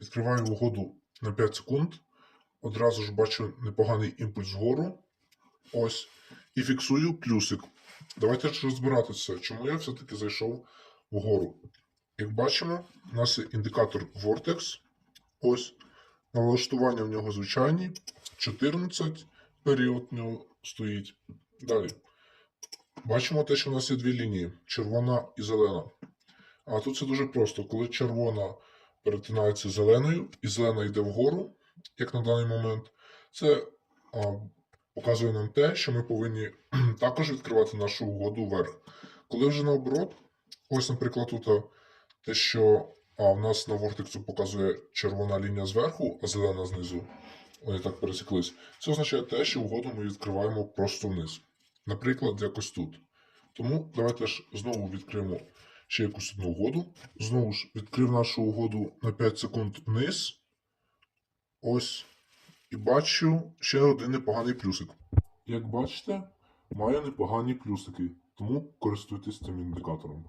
Відкриваю угоду на 5 секунд. Одразу ж бачу непоганий імпульс вгору. Ось. І фіксую плюсик. Давайте розбиратися, чому я все-таки зайшов вгору. Як бачимо, у нас є індикатор Vortex. Ось. Налаштування в нього звичайні. 14 період в нього стоїть. Далі. Бачимо те, що у нас є дві лінії: червона і зелена. А тут це дуже просто. Коли червона перетинається зеленою, і зелена йде вгору, як на даний момент, це а, показує нам те, що ми повинні також відкривати нашу угоду вверх. Коли вже наоборот, ось, наприклад, тут те, що а, в нас на вортексу показує червона лінія зверху, а зелена знизу, вони так пересіклись, це означає те, що угоду ми відкриваємо просто вниз. Наприклад, якось тут. Тому давайте ж знову відкриємо ще якусь одну угоду. Знову ж відкрив нашу угоду на 5 секунд вниз. Ось. І бачу ще один непоганий плюсик. Як бачите, маю непогані плюсики, тому користуйтесь цим індикатором.